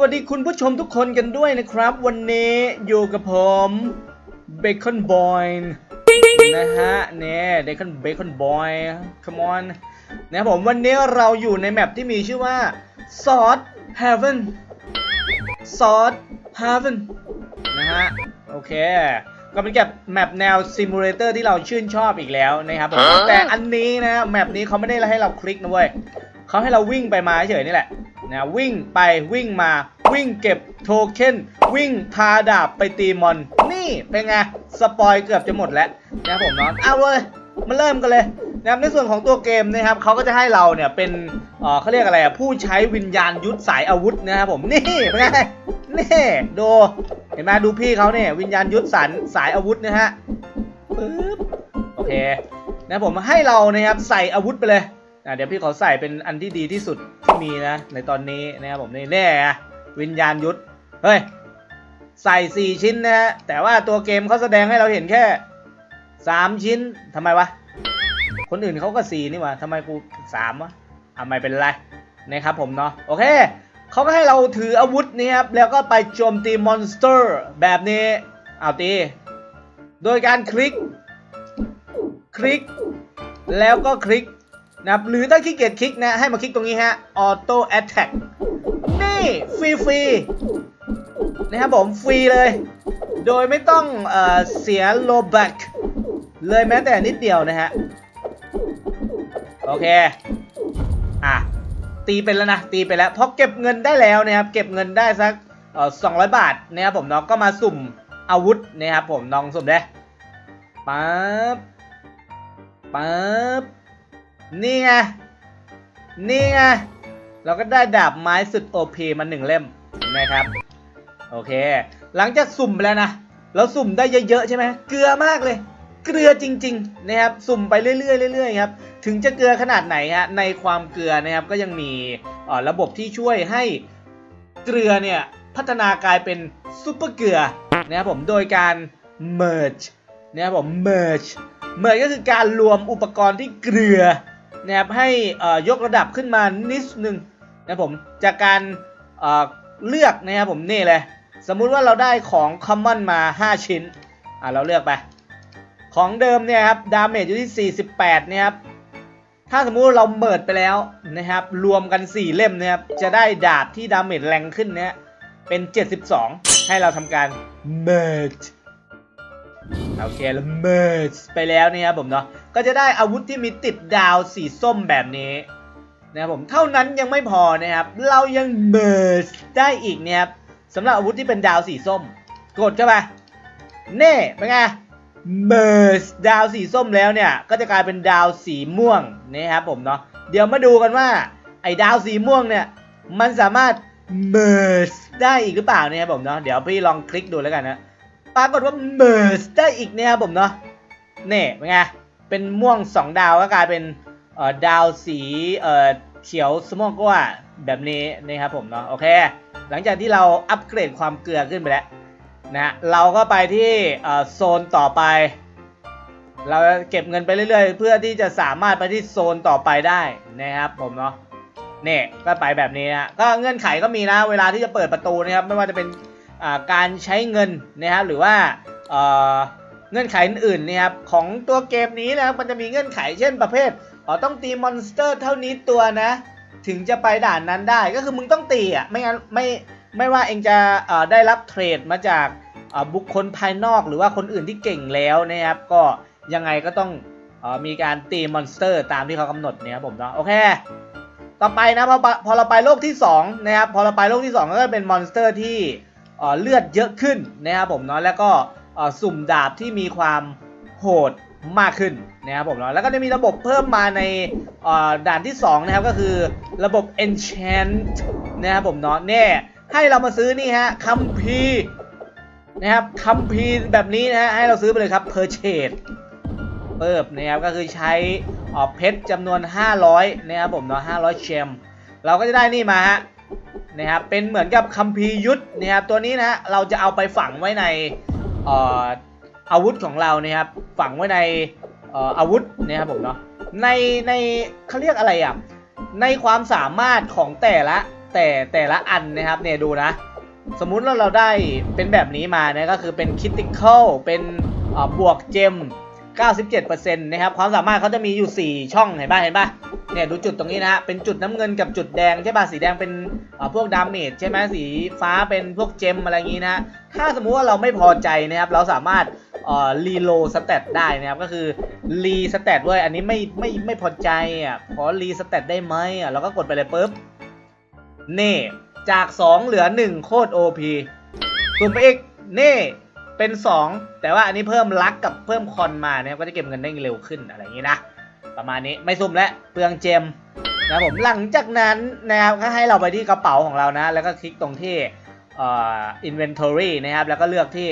วัสดีคุณผู้ชมทุกคนกันด้วยนะครับ วันนี้อยู่กับผมเบคอนบอยนะฮะเนี่ยเบคอนเบคอนบอย come on นะครับผมวันนี้เราอยู่ในแมปที่มีชื่อว่า Sword Heaven Sword Heaven นะฮะโอเค ก็เป็นแบบแมปแนวซิมูเลเตอร์ที่เราชื่นชอบอีกแล้วนะครับผมแต่อันนี้นะแมปนี้เขาไม่ได้ให้เราคลิกนะเว้ยเขาให้เราวิ่งไปมาเฉยๆนี่แหละนะวิ่งไปวิ่งมา วิ่งเก็บโทเค็นวิ่งพาดาบไปตีมอน นี่เป็นไง สปอยเกือบจะหมดแล้วนะครับผมเนาะเอาเลยมาเริ่มกันเลยนะครับในส่วนของตัวเกมนะครับเขาก็จะให้เราเนี่ยเป็นเอ่อเขาเรียกอะไรอะผู้ใช้วิญญาณยุทธสายอาวุธนะครับผมนี่เป็นไงนี่ดูเห็นไหมดูพี่เขาเนี่ยวิญญาณยุทธสายสายอาวุธนะฮะปึ๊บโอเคนะผมให้เรานะครับใส่อาวุธไปเลยอะเดี๋ยวพี่ขอใส่เป็นอันที่ดีที่สุดที่มีนะในตอนนี้นะครับผมนี่แน่ วิญญาณยุทธเฮ้ย ใส่สี่ชิ้นนะฮะ แต่ว่าตัวเกมเขาแสดงให้เราเห็นแค่สามชิ้นทำไมวะ คนอื่นเขาก็สี่นี่หว่าทำไมกูสามวะอะไมเป็นไรนะครับผมเนาะโอเคเขาก็ให้เราถืออาวุธนี่ครับ แล้วก็ไปโจมตีมอนสเตอร์แบบนี้ เอาตี โดยการคลิก คลิก แล้วก็คลิกนะครับหรือถ้าขี้เกียจคลิกนะ ให้มาคลิกตรงนี้ฮะ Auto Attack นี่ ฟรีฟรีๆนะครับผมฟรีเลย โดยไม่ต้องเอเสียโลแบ็กเลยแม้แต่นิดเดียวนะฮะ โอเค อะ ตีเป็นแล้วนะ ตีไปแล้ว เพราะเก็บเงินได้แล้วนะครับ เก็บเงินได้สักเออสองร้อยบาทนะครับผมน้องก็มาสุ่มอาวุธนะครับผมน้องสุ่มได้ปั๊บปั๊บนี่ไง นี่ไง เราก็ได้ดาบไม้สุดโอพมาหนึ่งเล่มนะครับ โอเค หลังจากสุ่มไปแล้วนะเราสุ่มได้เยอะๆใช่ไหมเกลือมากเลย เกลือจริงๆนะครับสุ่มไปเรื่อยๆเรื่อยๆครับถึงจะเกลือขนาดไหนฮะในความเกลือนะครับก็ยังมีระบบที่ช่วยให้เกลือเนี่ยพัฒนากลายเป็นซุปเปอร์เกลือนะครับผมโดยการ merge นะครับผม merge merge ก็คือการรวมอุปกรณ์ที่เกลือนะครับให้ยกระดับขึ้นมานิดนึง นะผมจากการเอ่อเลือกนะครับผมนี่เลยสมมุติว่าเราได้ของ common มา 5 ชิ้นอะเราเลือกไป ของเดิมเนี่ยครับดาเมจอยู่ที่ 48เนี่ยครับถ้าสมมุติเราเมิดไปแล้วนะครับรวมกัน 4 เล่มนะครับจะได้ดาบที่ดาเมจแรงขึ้นเนะฮะเป็น 72 ให้เราทำการ merge โอเคแล้ว merge ไปแล้วเนี่ยครับผมเนาะก็จะได้อาวุธที่มีติดดาวสีส้มแบบนี้ นะครับผมเท่านั้นยังไม่พอนะครับ เรายัง merge ได้อีกเนี่ยครับสำหรับอาวุธที่เป็นดาวสีส้ม กดเข้าไปเน่เป็นไงเมอร์สดาวสีส้มแล้วเนี่ย ก็จะกลายเป็นดาวสีม่วงนะครับผมเนาะเดี๋ยวมาดูกันว่า ไอ้ดาวสีม่วงเนี่ย มันสามารถเมอร์สได้อีกหรือเปล่าเนี่ยครับผมเนาะเดี๋ยวพี่ลองคลิกดูแล้วกันนะปรากฏว่าเมอร์สได้อีกเนี่ยครับผมเนาะเน่เป็นไงเป็นม่วง 2 ดาวก็กลายเป็น เอ่อดาวสีเอ่อเขียวสมองกว่าแบบนี้นะครับผมเนาะโอเค หลังจากที่เราอัปเกรดความเกลือขึ้นไปแล้วนะเราก็ไปที่โซนต่อไป เราเก็บเงินไปเรื่อยๆ เพื่อที่จะสามารถไปที่โซนต่อไปได้นะครับผมเนาะเนี่ยก็ไปแบบนี้นะก็เงื่อนไขก็มีนะเวลาที่จะเปิดประตูนะครับไม่ว่าจะเป็นการใช้เงินนะครับหรือว่าเงื่อนไขอื่นๆนะครับของตัวเกมนี้นะครับมันจะมีเงื่อนไขเช่นประเภท อ๋อต้องตีมอนสเตอร์เท่านี้ตัวนะ ถึงจะไปด่านนั้นได้ก็คือมึงต้องตีอะไม่งั้นไม่ไม่ว่าเองจะได้รับเทรดมาจากบุคคลภายนอกหรือว่าคนอื่นที่เก่งแล้วนะครับ ก็ยังไงก็ต้องออมีการตีมอนสเตอร์ตามที่เขากำหนดเนี่ยครับผมเนาะโอเค ต่อไปนะพอพอเราไปโลกที่2นะครับพอเราไปโลกที่ 2 ก็จะเป็นมอนสเตอร์ที่เลือดเยอะขึ้นนะครับผมเนาะแล้วก็สุ่มดาบที่มีความโหด มากขึ้นนะครับผมเนาะแล้วก็จะมีระบบเพิ่มมาในด่านที่ 2 นะครับก็คือระบบ enchant นะครับผมเนาะแน่ให้เรามาซื้อนี่ฮะคัมภีร์นะครับคัมภีร์แบบนี้นะฮะให้เราซื้อไปเลยครับ purchase เปิบนะครับก็คือใช้ออกเพชรจำนวน 500นะครับผมเนาะ500 เชม เราก็จะได้นี่มาฮะนะครับเป็นเหมือนกับคัมภีร์ยุทธนะครับตัวนี้นะฮะเราจะเอาไปฝังไว้ในเอาวุธของเรานะครับฝังไว้ในอาวุธนะครับผมเนาะในในเขาเรียกอะไรอะในความสามารถของแต่ละแต่แต่ละอันนะครับเนี่ยดูนะสมมุติว่าเราได้เป็นแบบนี้มานะก็คือเป็นคิติคอลเป็นบวกเจม 97%นะครับความสามารถเขาจะมีอยู่ 4 ช่องเห็นป่ะเห็นป่ะเนี่ยดูจุดตรงนี้นะฮะเป็นจุดน้ำเงินกับจุดแดงใช่ป่ะสีแดงเป็นพวกดาเมจใช่ไหมสีฟ้าเป็นพวกเจมอะไรอย่างนี้นะถ้าสมมุติว่าเราไม่พอใจนะครับเราสามารถรีโลสเตตได้นะครับก็คือรีสเตตด้วยอันนี้ไม่ไม่ไม่พอใจอะขอรีสเตตได้ไหมอะเราก็กดไปเลยปุ๊บนี่จาก 2 เหลือ 1 โคตร OP สุ่มไปอีกนี่ เป็น 2 แต่ว่าอันนี้เพิ่มลักกับเพิ่มคอนมาเนี่ยก็จะเก็บเงินได้เร็วขึ้นอะไรอย่างนี้นะ ประมาณนี้ไม่สุ่มแล้วเปลืองเจมนะผมหลังจากนั้นนะครับก็ให้เราไปที่กระเป๋าของเรานะ แล้วก็คลิกตรงที่อ่อ inventory นะครับแล้วก็เลือกที่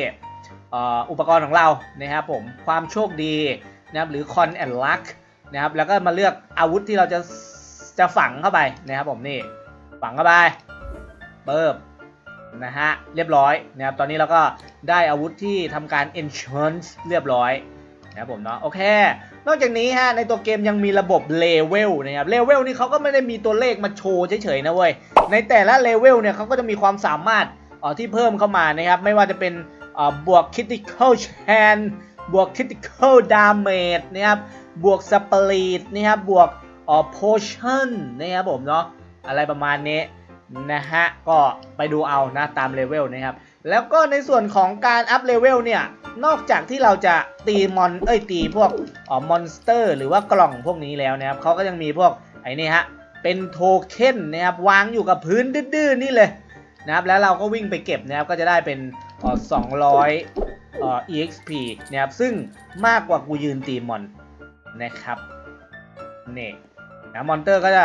อ่ออุปกรณ์ของเรานะครับผมความโชคดีนะครับหรือ con and luck นะครับแล้วก็มาเลือกอาวุธที่เราจะจะฝังเข้าไปนะครับผมนี่ฝังเข้าไปเบิบนะฮะเรียบร้อยนะครับตอนนี้เราก็ ได้อาวุธที่ทำการ enchant เรียบร้อยนะครับผมเนาะโอเคนอกจากนี้ฮะในตัวเกมยังมีระบบเลเวลนะครับเลเวลนี่เขาก็ไม่ได้มีตัวเลขมาโชว์เฉยๆนะเว้ยในแต่ละเลเวลเนี่ยเขาก็จะมีความสามารถอ่อที่เพิ่มเข้ามานะครับ ไม่ว่าจะเป็นอ่อบวก critical chance บวก critical damage นะครับบวก speed นะครับบวกอ่อ potion นะครับผมเนาะอะไรประมาณนี้นะฮะก็ไปดูเอานะตามเลเวลนะครับ แล้วก็ในส่วนของการอัพเลเวลเนี่ย นอกจากที่เราจะตีมอน เอ้ยตีพวกอ๋อมอนสเตอร์ หรือว่ากล่องพวกนี้แล้วนะครับเขาก็ยังมีพวกไอ้นี่ฮะ เป็นโทเค็นนะครับวางอยู่กับพื้นดื้อๆนี่เลยนะครับแล้วเราก็วิ่งไปเก็บนะครับก็จะได้เป็นอ่อ200เอ่อ exp นะครับซึ่งมากกว่ากูยืนตีมอนนะครับนี่นะมอนเตอร์ก็จะ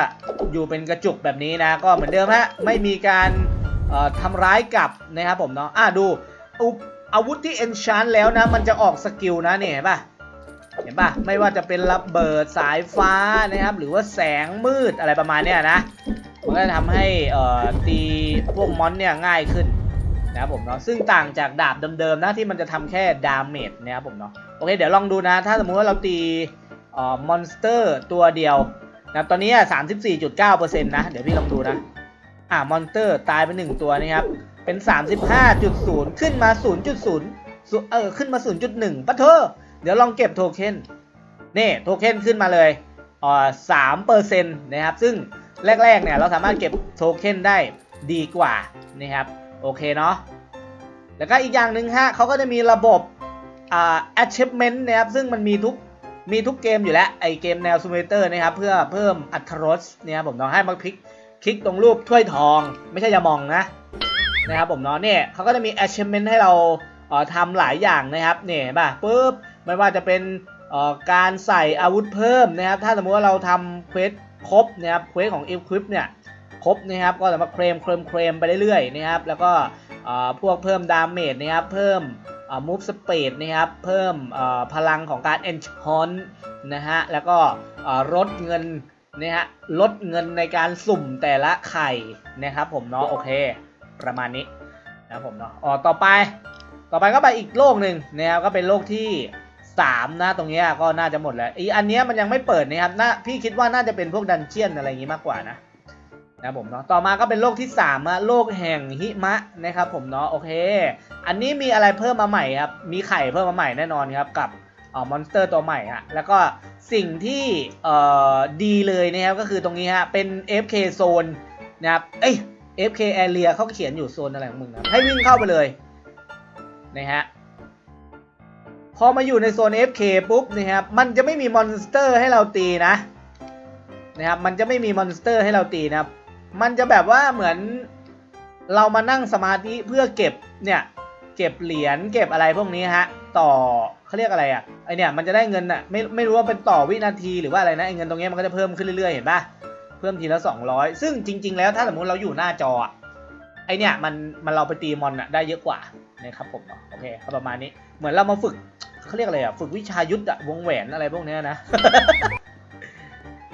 อยู่เป็นกระจุกแบบนี้นะ ก็เหมือนเดิมฮะไม่มีการ ทำร้ายกลับนะครับผมเนาะอะดูอุปอาวุธที่ enchan แล้วนะ มันจะออกสกิลนะเนี่ยเห็นปะเห็นปะไม่ว่าจะเป็นระเบิดสายฟ้านะครับ หรือว่าแสงมืดอะไรประมาณเนี้ยนะ มันก็จะทำให้ตีพวกมอนเนี่ยง่ายขึ้นนะครับผมเนาะซึ่งต่างจากดาบเดิมๆนะที่มันจะทำแค่ดาเมจนะครับผมเนาะโอเคเดี๋ยวลองดูนะ ถ้าสมมติว่าเราตีมอนสเตอร์ตัวเดียวนะตอนนี้ 34.9%นะ เดี๋ยวพี่ลองดูนะ อ่ามอนเตอร์ตายไปหนึ่งตัวนี่ครับ เป็น 35.0 ขึ้นมา 0.0 เออ ขึ้นมา 0.1ปะเธอ เดี๋ยวลองเก็บโทเค็นนี่โทเค็นขึ้นมาเลยอ่า3%นต์นะครับ ซึ่งแรก ๆ เนี่ย เราสามารถเก็บโทเค็นได้ดีกว่านะครับ โอเคเนาะ แล้วก็อีกอย่างหนึ่งฮะเขาก็จะมีระบบอ่า achievement นะครับ ซึ่งมันมีทุกมีทุกเกมอยู่แล้ว ไอเกมแนวซูเมเตอร์นะครับ เพื่อเพิ่มอัตรสเนี่ยผมเนาะให้มาคลิก คลิกตรงรูปถ้วยทอง ไม่ใช่ยามองนะนะครับผมเนาะเนี่ยเขาก็จะมี achievement ให้เราเอ่อทำหลายอย่างนะครับเนี่ยป่ะปุ๊บไม่ว่าจะเป็นเอ่อการใส่อาวุธเพิ่มนะครับ ถ้าสมมติว่าเราทำเควสครบนะครับเควสของ equip เนี่ยครบนะครับก็สามารถเคลมเคลมเคลมไปเรื่อยๆนะครับแล้วก็เอ่อพวกเพิ่มดาเมจนะครับเพิ่มอ่า move speed นะครับเพิ่มพลังของการ enchant นะฮะแล้วก็ลดเงิน นะฮะลดเงินในการสุ่มแต่ละไข่นะครับผมเนาะโอเค ประมาณนี้นะผมเนาะอ๋อต่อไป ต่อไปก็ไปอีกโลกหนึ่งนะครับก็เป็นโลกที่3นะตรงนี้ก็น่าจะหมดแล้วอีอันนี้มันยังไม่เปิดนะครับน่าพี่คิดว่าน่าจะเป็นพวกดันเจียนอะไรอย่างงี้มากกว่านะนะผมเนาะต่อมาก็เป็นโลกที่3อะโลกแห่งหิมะนะครับผมเนาะโอเค อันนี้มีอะไรเพิ่มมาใหม่ครับมีไข่เพิ่มมาใหม่แน่นอนครับกับ มอนสเตอร์ตัวใหม่ฮะแล้วก็สิ่งที่เอ่อดีเลยนะครับก็คือตรงนี้ฮะเป็น FK โซนนะครับเอ้ย FK area เขาเขียนอยู่โซนอะไรของมึงนะให้วิ่งเข้าไปเลยนะฮะพอมาอยู่ในโซน FK ปุ๊บนะครับมันจะไม่มีมอนสเตอร์ให้เราตีนะนะครับมันจะไม่มีมอนสเตอร์ให้เราตีนะครับ มันจะแบบว่าเหมือนเรามานั่งสมาธิเพื่อเก็บเนี่ยเก็บเหรียญเก็บอะไรพวกนี้ฮะต่อ เขาเรียกอะไรอะ่ะไอเนี่ยมันจะได้เงินอะ่ะไม่ไม่รู้ว่าเป็นต่อวินาทีหรือว่าอะไรนะไอเงินตรงเนี้ยมันก็จะเพิ่มขึ้นเรื่อยๆเห็นปะเพิ่มทีละ 200 ซึ่งจริง ๆ แล้วถ้าสมมติเราอยู่หน้าจอไอเนี่ยมันมันเราไปตีมอนอะได้เยอะกว่านะครับผมโอเคประมาณนี้เหมือนเรามาฝึกเขาเรียกอะไรอะ่ะฝึกวิชายุทธอะวงแหวนอะไรพวกเนี้ยนะ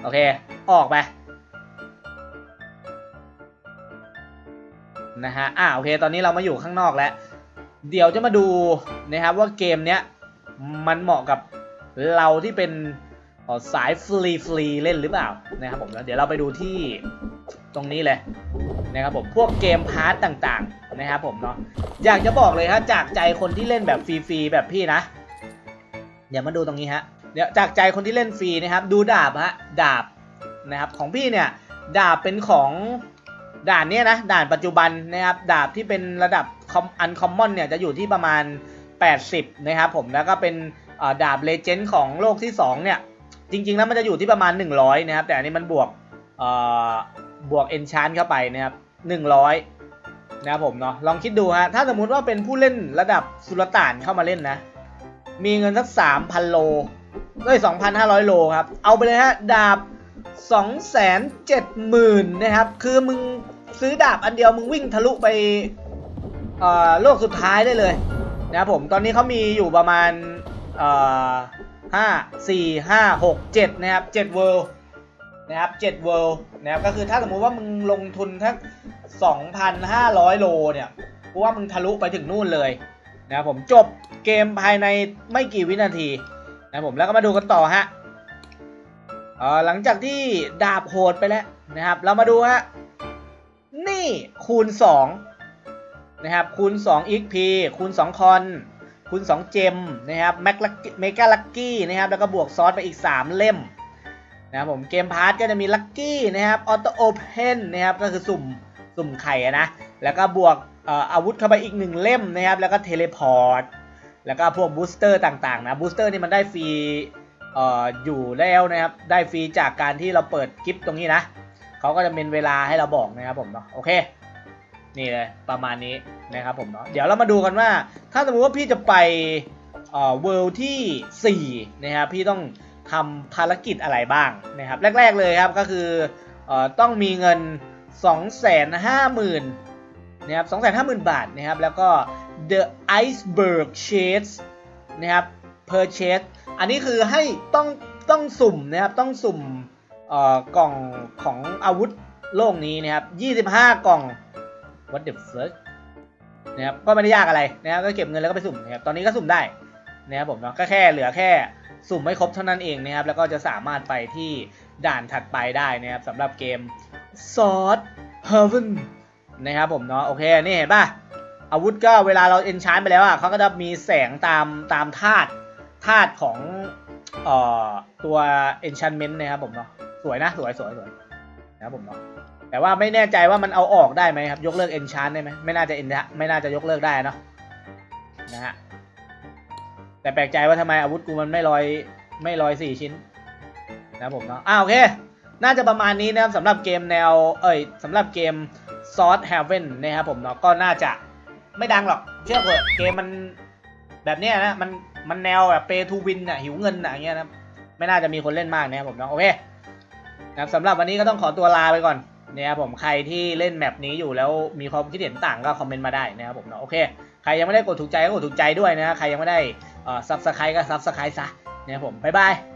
โอเค ออกไปนะฮะอ่าโอเค ตอนนี้เรามาอยู่ข้างนอกแล้ว เดี๋ยวจะมาดูนะครับว่าเกมเนี้ย มันเหมาะกับเราที่เป็นสายฟรีฟรีเล่นหรือเปล่านะครับผมเดี๋ยวเราไปดูที่ตรงนี้เลยนะครับผมพวกเกมพาร์ตต่างๆนะครับผมเนาะอยากจะบอกเลยฮะจากใจคนที่เล่นแบบฟรีๆแบบพี่นะ เดี๋ยวมาดูตรงนี้ฮะเดี๋ยวจากใจคนที่เล่นฟรีนะครับ ดูดาบฮะดาบนะครับของพี่เนี่ยดาบเป็นของด่านเนี้ยนะด่านปัจจุบันนะครับดาบที่เป็นระดับอันคอมมอนเนี่ยจะอยู่ที่ประมาณ 80 นะครับผมแล้วก็เป็นดาบเลเจนด์ของโลกที่ 2 เนี่ย จริง ๆ แล้วมันจะอยู่ที่ประมาณ 100 นะครับ แต่อันนี้มันบวกบวกเอนชานเข้าไปนะครับ 100 นะครับผมเนาะลองคิดดูฮะถ้าสมมุติว่าเป็นผู้เล่นระดับสุลต่านเข้ามาเล่นนะ มีเงินสัก 3,000 โลเอ้ย2,500 โลครับ เอาไปเลยฮะ ดาบ 270,000 นะครับ คือมึงซื้อดาบอันเดียวมึงวิ่งทะลุไปโลกสุดท้ายได้เลย นะครับผมตอนนี้เขามีอยู่ประมาณเอ่อห้าสี่ห้าหกเจ็ดนะครับเจ็ดเวิลด์นะครับเจ็ดเวิลด์นะครับก็คือถ้าสมมุติว่ามึงลงทุนทั้งสองพันห้าร้อยโลเนี่ยกูว่ามึงทะลุไปถึงนู่นเลยนะครับผมจบเกมภายในไม่กี่วินาทีนะครับผมแล้วก็มาดูกันต่อฮะเอ่อหลังจากที่ดาบโหดไปแล้วนะครับ เรามาดูฮะนี่คูณ 2 นะครับคูณ2 XP คูณ2คอนคูณ2เจมนะครับแม็กเมกาลักกี้นะครับแล้วก็บวกซอสไปอีก 3 เล่มนะครับผมเกมพาร์ทก็จะมีลักกี้นะครับออโต้โอเพนนะครับก็คือสุ่มสุ่มไข่นะแล้วก็บวกอาวุธเข้าไปอีก 1 เล่มนะครับแล้วก็เทเลพอร์ตแล้วก็พวกบูสเตอร์ต่างๆนะบูสเตอร์นี่มันได้ฟรีอยู่แล้วนะครับได้ฟรีจากการที่เราเปิดคลิปตรงนี้นะเขาก็จะเป็นเวลาให้เราบอกนะครับผมเนาะโอเค นี่เลยประมาณนี้นะครับผมเนาะเดี๋ยวเรามาดูกันว่า ถ้าสมมติว่าพี่จะไปเอ่อเวิลด์ที่4นะครับพี่ต้องทำภารกิจอะไรบ้างนะครับ แรก ๆเลยครับก็คือเอ่อต้องมีเงิน 250,000นะครับ250,000 บาทนะครับ แล้วก็ The Iceberg Chase นะครับ Purchase อันนี้คือให้ต้องต้องสุ่มนะครับ ต้องสุ่มเอ่อกล่องของอาวุธโลกนี้นะครับ 25 กล่อง what the fuck นะครับก็ไม่ได้ยากอะไรนะครับก็เก็บเงินแล้วก็ไปสุ่มนะครับตอนนี้ก็สุ่มได้นะครับผมเนาะก็แค่เหลือแค่สุ่มไม่ครบเท่านั้นเองนะครับแล้วก็จะสามารถไปที่ด่านถัดไปได้นะครับสำหรับเกม Sword Heaven นะครับผมเนาะโอเคนี่เห็นป่ะอาวุธก็เวลาเราเอนชานไปแล้วอะเขาก็จะมีแสงตามตามธาตุธาตุของเอ่อตัว enchantment นะครับผมเนาะสวยนะสวยสวยสวยนะครับผมเนาะ แต่ว่าไม่แน่ใจว่ามันเอาออกได้ไหมครับ ยกเลิก enchant ได้ไหมไม่น่าจะ en ไม่น่าจะยกเลิกได้เนาะนะฮะแต่แปลกใจว่าทำไมอาวุธกูมันไม่ลอยไม่ลอยสี่ชิ้น นะผมเนาะอ่าโอเค น่าจะประมาณนี้นะครับสำหรับเกมแนว เอ้ยสำหรับเกม Sword Heaven นะครับผมเนาะก็น่าจะไม่ดังหรอก เชื่อเถอะเกมมันแบบเนี้ยนะมันมันแนวแบบ pay to win อะหิวเงินอะอย่างเงี้ยนะไม่น่าจะมีคนเล่นมากนะครับผมเนาะโอเคนะครับสำหรับวันนี้ก็ต้องขอตัวลาไปก่อน นะครับผมใครที่เล่นแมปนี้อยู่แล้วมีความคิดเห็นต่างก็คอมเมนต์มาได้นะครับผมเนาะโอเคใครยังไม่ได้กดถูกใจก็กดถูกใจด้วยนะใครยังไม่ได้อ่อซับสไครต์ก็ซับสไครต์ซะนะครับผมบ๊ายบาย